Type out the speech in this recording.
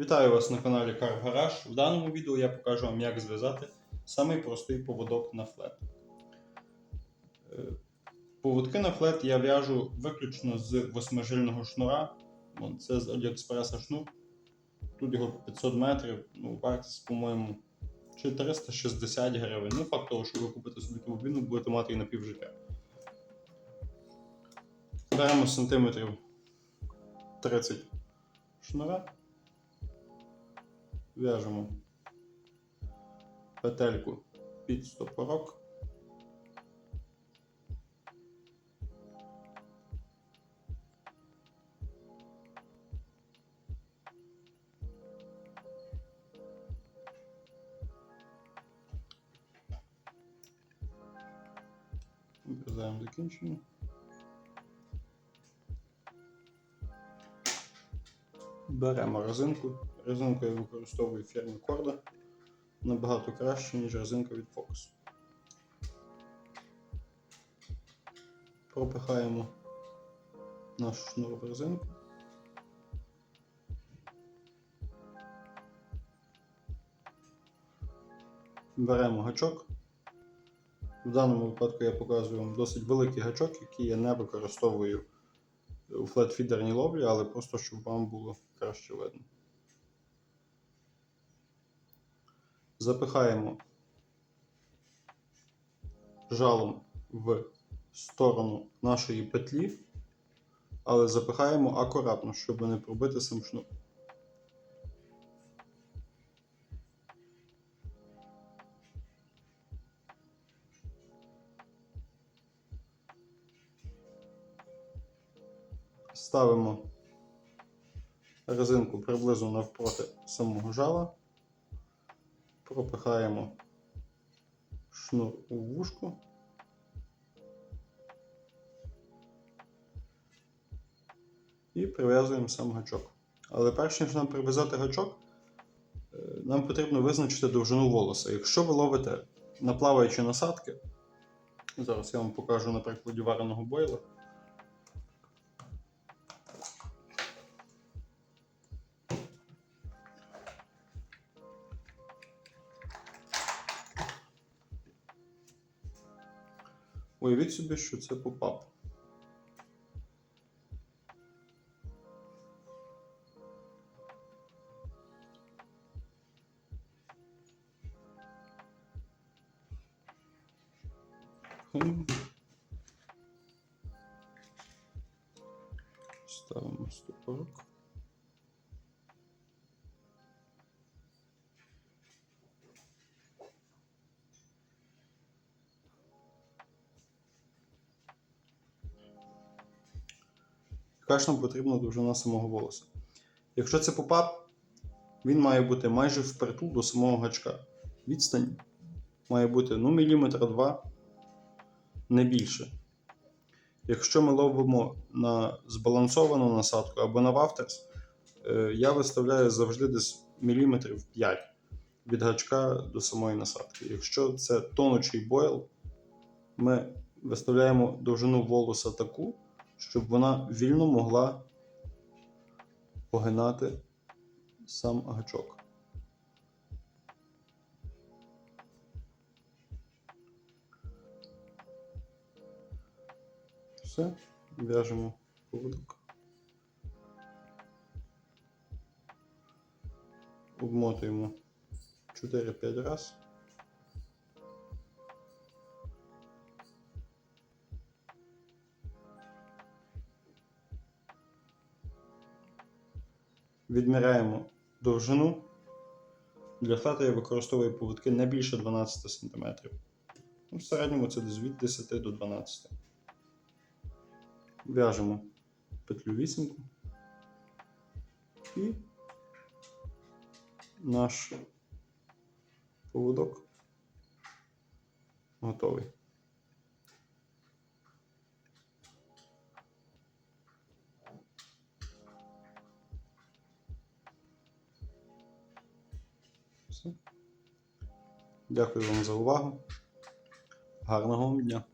Вітаю вас на каналі Carve Garage. В даному відео я покажу вам, як зв'язати самий простий поводок на флет. Е, Поводки на флет я в'яжу виключно з восьмижильного шнура. Це з Аліекспреса шнур. Тут його 500 метрів, ну, вартість, по-моєму, 460 гривень. Ну, факт того, що ви купите собі ту бобіну, будете мати її на півжиття. Беремо сантиметрів 30 шнура. В'яжемо петельку під стопорок. Обрізаємо закінчення. Беремо резинку. Резинку я використовую фірми Корда. Набагато краще, ніж резинка від Focus. Пропихаємо нашу шнур в резинку. Беремо гачок. В даному випадку я показую вам досить великий гачок, який я не використовую у флетфідерній ловлі, але просто щоб вам було краще видно. Запихаємо жалом в сторону нашої петлі, але запихаємо акуратно, щоб не пробити сам шнур. Ставимо резинку приблизно навпроти самого жала, пропихаємо шнур у вушку. І прив'язуємо сам гачок. Але перш ніж нам прив'язати гачок, е, нам потрібно визначити довжину волоса. Якщо ви ловите на плаваючі насадки, зараз я вам покажу на прикладі вареного бойла. Уявіть собі, що це попап. Ставимо стопорок. Нам потрібна довжина самого волоса? Якщо це попап, він має бути майже впритул до самого гачка. Відстань має бути ну, міліметра два, не більше. Якщо ми ловимо на збалансовану насадку або на вафтерс, е, я виставляю завжди десь міліметрів 5 від гачка до самої насадки. Якщо це тонучий бойл, ми виставляємо довжину волоса таку, щоб вона вільно могла погинати сам гачок. Все, в'яжемо поводок. Обмотуємо 4-5 раз. Відміряємо довжину. Для флета я використовую поводки не більше 12 см. Ну, в середньому це десь від 10 до 12. В'яжемо петлю вісімку і наш поводок готовий. Все. Дякую вам за увагу. Гарного вам дня!